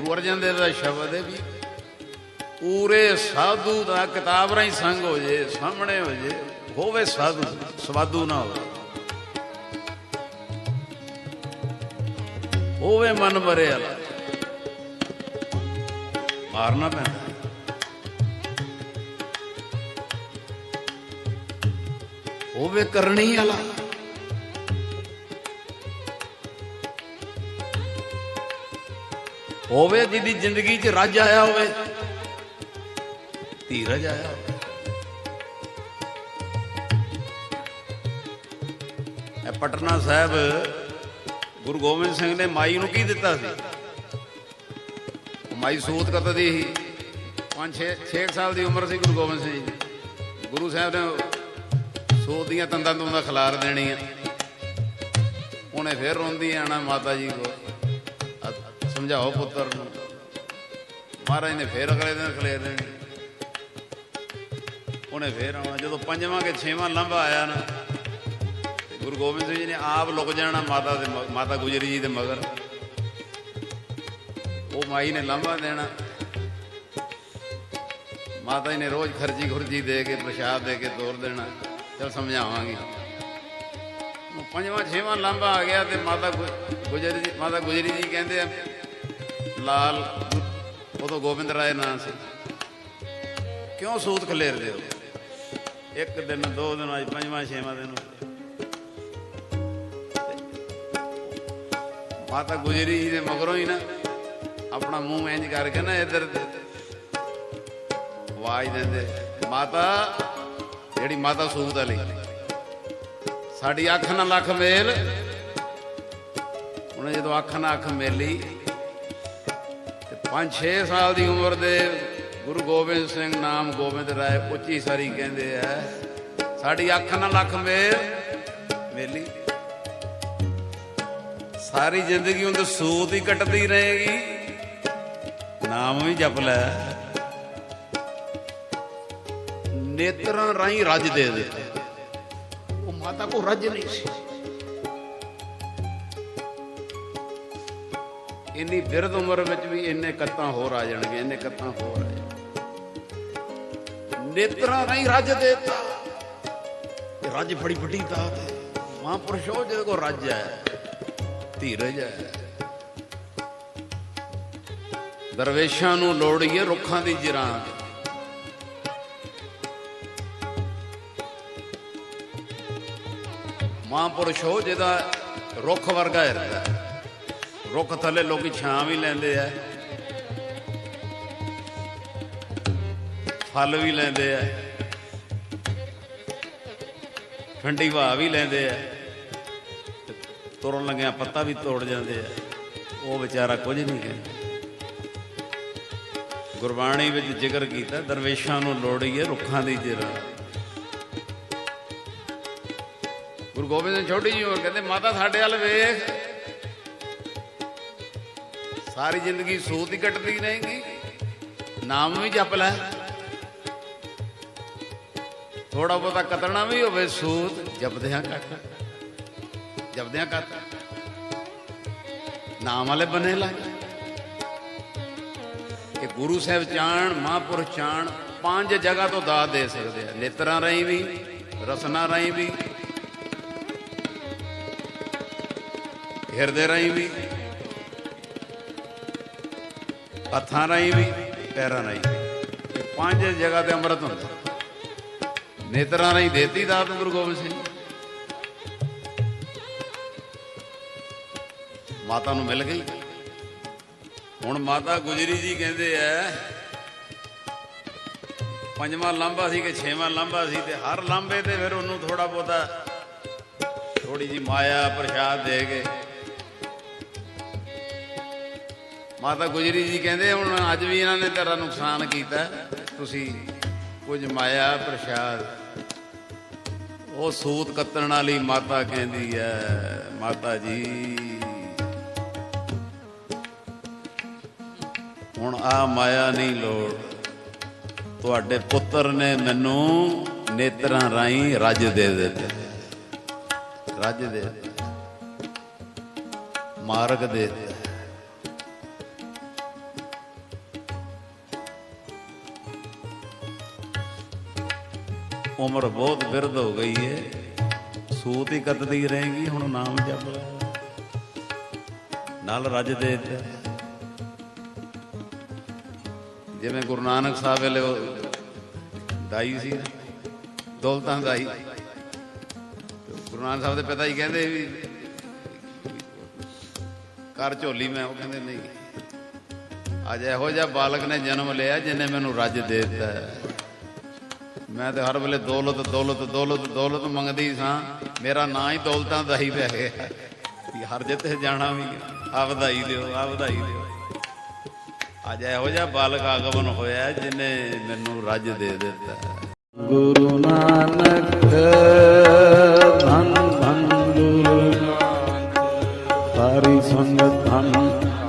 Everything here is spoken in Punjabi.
ਗੁਰੂ ਅਰਜਨ ਦੇਵ ਦਾ ਸ਼ਬਦ ਹੈ ਵੀ ਪੂਰੇ ਸਾਧੂ ਦਾ ਕਿਤਾਬ ਰਾਹੀਂ ਸੰਗ ਹੋ ਜੇ, ਸਾਹਮਣੇ ਹੋ ਜੇ, ਹੋਵੇ ਸਾਧੂ ਸਵਾਦੂ ਨਾ ਹੋਵੇ। ਹੋਵੇ ਮਨ ਮਰੇ ਵਾਲਾ। ਮਾਰਨਾ ਪੈਂਦਾ। ਹੋਵੇ ਕਰਨੀ ਵਾਲਾ। ਹੋਵੇ ਜਿਹਦੀ ਜ਼ਿੰਦਗੀ 'ਚ ਰੱਜ ਆਇਆ ਹੋਵੇ ਧੀਰਜ ਆਇਆ ਹੋਵੇ। ਇਹ ਪਟਨਾ ਸਾਹਿਬ ਗੁਰੂ ਗੋਬਿੰਦ ਸਿੰਘ ਨੇ ਮਾਈ ਨੂੰ ਕੀ ਦਿੱਤਾ ਸੀ? ਮਾਈ ਸੂਤ ਕਤ ਦੀ ਸੀ 5 6 6 ਸਾਲ ਦੀ ਉਮਰ ਸੀ ਗੁਰੂ ਗੋਬਿੰਦ ਸਿੰਘ ਜੀ ਗੁਰੂ ਸਾਹਿਬ ਨੇ ਸੂਤ ਦੀਆਂ ਤੰਦਾਂ ਤੋਂ ਖਿਲਾਰ ਦੇਣੀ ਆ ਉਹਨੇ ਫਿਰ ਰੋਂਦੀ ਆਣਾ ਮਾਤਾ ਜੀ ਕੋਲ। ਸਮਝਾਓ ਪੁੱਤਰ ਨੂੰ। ਮਹਾਰਾਜ ਨੇ ਫੇਰ ਅਗਲੇ ਦਿਨ ਖਲੇਰ ਦੇਣੀ। ਉਹਨੇ ਫੇਰ ਆਉਣਾ। ਜਦੋਂ ਪੰਜਵਾਂ ਕੇ ਛੇਵਾਂ ਲੰਬਾ ਆਇਆ ਨਾ ਗੁਰੂ ਗੋਬਿੰਦ ਸਿੰਘ ਜੀ ਨੇ ਆਪ ਲੁਕ ਜਾਣਾ ਮਾਤਾ ਦੇ ਮਾਤਾ ਗੁਜਰੀ ਜੀ ਦੇ ਮਗਰ। ਉਹ ਮਾਈ ਨੇ ਲੰਬਾ ਦੇਣਾ। ਮਾਤਾ ਜੀ ਨੇ ਰੋਜ਼ ਖਰਚੀ ਖੁਰਜੀ ਦੇ ਕੇ, ਪ੍ਰਸ਼ਾਦ ਦੇ ਕੇ ਤੋਰ ਦੇਣਾ। ਚਲ ਸਮਝਾਵਾਂਗੇ। ਪੰਜਵਾਂ, ਛੇਵਾਂ ਲੰਬਾ ਆ ਗਿਆ ਤੇ ਮਾਤਾ ਗੁ- ਗੁਜਰੀ ਜੀ, ਮਾਤਾ ਗੁਜਰੀ ਜੀ ਕਹਿੰਦੇ ਆ ਲਾਲ ਉਦੋਂ ਗੋਬਿੰਦ ਰਾਏ ਨਾਂ ਸੀ। ਕਿਉਂ ਸੂਤ ਖਲੇਰਦੇ ਹੋ? ਇੱਕ ਦਿਨ, ਦੋ ਦਿਨ, ਅੱਜ ਪੰਜਵਾਂ, ਛੇਵਾਂ ਦਿਨ। ਮਾਤਾ ਗੁਜਰੀ ਜੀ ਦੇ ਮਗਰੋਂ ਹੀ ਨਾ ਆਪਣਾ ਮੂੰਹ ਇੰਜ ਕਰਕੇ ਨਾ ਇੱਧਰ ਆਵਾਜ਼ ਦਿੰਦੇ, ਮਾਤਾ, ਜਿਹੜੀ ਮਾਤਾ ਸੂਤ ਵਾਲੀ, ਸਾਡੀ ਅੱਖ ਨਾਲ ਅੱਖ ਮੇਲ। ਉਹਨੇ ਜਦੋਂ ਅੱਖ ਨਾਲ ਅੱਖ ਮੇਲੀ 5-6 ਸਾਲ ਦੀ ਉਮਰ ਦੇ ਗੁਰੂ ਗੋਬਿੰਦ ਸਿੰਘ ਨਾਮ ਗੋਬਿੰਦ ਰਾਏ ਉੱਚੀ ਸਾਰੀ ਕਹਿੰਦੇ ਆ, ਸਾਡੀ ਅੱਖ ਨਾਲ ਅੱਖ ਮੇਲ, ਮੇਲੀ। ਸਾਰੀ ਜ਼ਿੰਦਗੀ ਉਹਦੇ ਸੂਤ ਹੀ ਕੱਟਦੀ ਰਹੇਗੀ, ਨਾਮ ਵੀ ਜਪ ਲੈ। ਨੇਤਰਾਂ ਰਾਹੀਂ ਰੱਜ ਦੇ ਦਿੱਤੇ। ਉਹ ਮਾਤਾ ਕੋ ਰੱਜ ਨਹੀਂ ਸੀ। ਇੰਨੀ ਬਿਰਧ ਉਮਰ ਵਿੱਚ ਵੀ ਇੰਨੇ ਕੱਤਾਂ ਹੋਰ ਆ ਜਾਣਗੇ, ਇੰਨੇ ਕੱਤਾਂ ਹੋਰ ਆ ਜਾਣਗੇ। ਨੇਤਰਾਂ ਰਾਹੀਂ ਰੱਜ ਦੇਤਾ। ਇਹ ਰੱਜ ਬੜੀ ਵੱਡੀ ਦਾਤ ਹੈ ਮਹਾਂਪੁਰਸ਼ ਉਹ ਜਿਹਦੇ ਕੋ ਰੱਜ ਹੈ ਧੀਰਜ ਹੈ ਦਰਵੇਸ਼ਾਂ ਨੂੰ ਲੋੜੀਏ ਰੁੱਖਾਂ ਦੀ ਜਿਰਾਂ ਮਹਾਂਪੁਰਸ਼ ਉਹ ਜਿਹਦਾ ਰੁੱਖ ਵਰਗਾ ਹਿਰਦਾ ਹੈ। ਰੁੱਖ ਥੱਲੇ ਲੋਕੀ ਛਾਂ ਵੀ ਲੈਂਦੇ ਆ। ਫਲ ਵੀ ਲੈਂਦੇ ਆ। ਠੰਡੀ ਹਵਾ ਵੀ ਲੈਂਦੇ ਆ। ਤੁਰਨ ਲੱਗਿਆ ਪੱਤਾ ਵੀ ਤੋੜ ਜਾਂਦੇ ਆ। ਉਹ ਵਿਚਾਰਾ ਕੁਝ ਨਹੀਂ ਕਹਿੰਦਾ ਗੁਰਬਾਣੀ ਵਿੱਚ ਜ਼ਿਕਰ ਕੀਤਾ, ਦਰਵੇਸ਼ਾਂ ਨੂੰ ਲੋੜੀ ਹੈ ਰੁੱਖਾਂ ਦੀ ਜਰਾ। ਗੁਰੂ ਗੋਬਿੰਦ ਸਿੰਘ ਛੋਟੀ ਜੀ ਹੋਰ ਕਹਿੰਦੇ, ਮਾਤਾ ਸਾਡੇ ਵੱਲ ਵੇਖ। ਸਾਰੀ ਜ਼ਿੰਦਗੀ ਸੂਤ ਹੀ ਕੱਟਦੀ ਰਹੇਗੀ। ਨਾਮ ਵੀ ਜਪ ਲੈ। ਥੋੜਾ ਬਹੁਤਾ ਕਤਣਾ ਵੀ ਹੋਵੇ, ਸੂਤ ਜਪਦਿਆਂ ਕੱਟ ਜਪਦਿਆਂ ਕੱਟ ਨਾਮ ਵਾਲੇ ਬਨੇ ਲੱਗ। ਕਿ ਗੁਰੂ ਸਾਹਿਬ ਚਾਣ, ਮਹਾਂਪੁਰਖ ਚਾਣ, ਪੰਜ ਜਗ੍ਹਾ ਤੋਂ ਦਾਤ ਦੇ ਸਕਦੇ ਆ। ਨੇਤਰਾਂ ਰਾਹੀਂ ਵੀ, ਰਸਨਾ ਰਾਹੀਂ ਵੀ, ਹਿਰਦੇ ਰਾਹੀਂ ਵੀ। ਹੱਥਾਂ ਰਾਹੀਂ ਵੀ, ਪੈਰਾਂ ਰਾਹੀਂ। ਇਹ ਪੰਜ ਜਗ੍ਹਾ ਤੇ ਅੰਮ੍ਰਿਤ ਹੁੰਦਾ। ਨੇਤਰਾਂ ਰਾਹੀਂ ਦੇਤੀ ਦਾਤ ਗੁਰੂ ਗੋਬਿੰਦ ਸਿੰਘ ਮਾਤਾ ਨੂੰ ਮਿਲ ਗਈ। ਹੁਣ ਮਾਤਾ ਗੁਜਰੀ ਜੀ ਕਹਿੰਦੇ ਐ, ਪੰਜਵਾਂ ਲਾਂਭਾ ਸੀ ਕਿ ਛੇਵਾਂ ਲਾਂਭਾ ਸੀ ਤੇ ਹਰ ਲਾਂਭੇ ਤੇ ਫਿਰ ਉਹਨੂੰ ਥੋੜਾ ਬਹੁਤਾ ਥੋੜੀ ਜੀ ਮਾਇਆ ਪ੍ਰਸ਼ਾਦ ਦੇ ਕੇ ਮਾਤਾ ਗੁਜਰੀ ਜੀ ਕਹਿੰਦੇ ਹੁਣ ਅੱਜ ਵੀ ਇਹਨਾਂ ਨੇ ਤੇਰਾ ਨੁਕਸਾਨ ਕੀਤਾ। ਤੁਸੀਂ ਕੁਝ ਮਾਇਆ, ਪ੍ਰਸ਼ਾਦ, ਉਹ ਸੂਤ ਕੱਤਣ ਵਾਲੀ ਮਾਤਾ ਕਹਿੰਦੀ ਐ, ਮਾਤਾ ਜੀ। ਹੁਣ ਆ ਮਾਇਆ ਨਹੀਂ ਲੋੜ। ਤੁਹਾਡੇ ਪੁੱਤਰ ਨੇ ਮੈਨੂੰ ਨੇਤਰਾਂ ਰਾਹੀਂ ਰੱਜ ਦੇ ਦਿੱਤੇ। ਰੱਜ ਦੇ ਦਿੱਤੇ। ਮਾਰਗ ਦੇ ਦਿੱਤਾ। ਉਮਰ ਬਹੁਤ ਬਿਰਧ ਹੋ ਗਈ ਏ। ਸੂਤ ਹੀ ਕੱਤਦੀ ਰਹੇਗੀ ਹੁਣ ਨਾਮ ਜਪ ਨਾਲ ਰੱਜ ਦੇ ਜਿਵੇਂ ਗੁਰੂ ਨਾਨਕ ਸਾਹਿਬ ਵੇਲੇ ਦਾਈ ਸੀ ਨਾ, ਦੌਲਤਾਂ ਦਾਈ। ਗੁਰੂ ਨਾਨਕ ਸਾਹਿਬ ਦੇ ਪਿਤਾ ਜੀ ਕਹਿੰਦੇ ਵੀ ਕਰ ਝੋਲੀ ਮੈਂ ਉਹ ਕਹਿੰਦੇ ਨਹੀਂ। ਅੱਜ ਇਹੋ ਜਿਹਾ ਬਾਲਕ ਨੇ ਜਨਮ ਲਿਆ ਜਿਹਨੇ ਮੈਨੂੰ ਰੱਜ ਦੇ ਦਿੱਤਾ। ਹੈ। ਮੈਂ ਤੇ ਹਰ ਵੇਲੇ ਦੌਲਤ ਦੌਲਤ ਦੌਲਤ ਦੌਲਤ ਮੰਗਦੀ ਸਾਂ। ਮੇਰਾ ਨਾਂ ਹੀ ਦੌਲਤਾਂ ਦਾ ਹੀ ਰਹਿ ਗਿਆ। ਵੀ ਹਰ ਜਿੱਥੇ ਜਾਣਾ ਵੀ ਆ ਵਧਾਈ ਦਿਓ ਆ ਵਧਾਈ ਦਿਓ। ਅੱਜ ਇਹੋ ਜਿਹਾ ਬਾਲਕ ਆਗਮਨ ਹੋਇਆ ਜਿਨੇ ਮੈਨੂੰ ਰੱਜ ਦੇ ਦਿੱਤਾ। ਗੁਰੂ ਨਾਨਕ, ਧੰਨ ਧੰਨ ਗੁਰੂ ਨਾਨਕ। ਧੰਨ।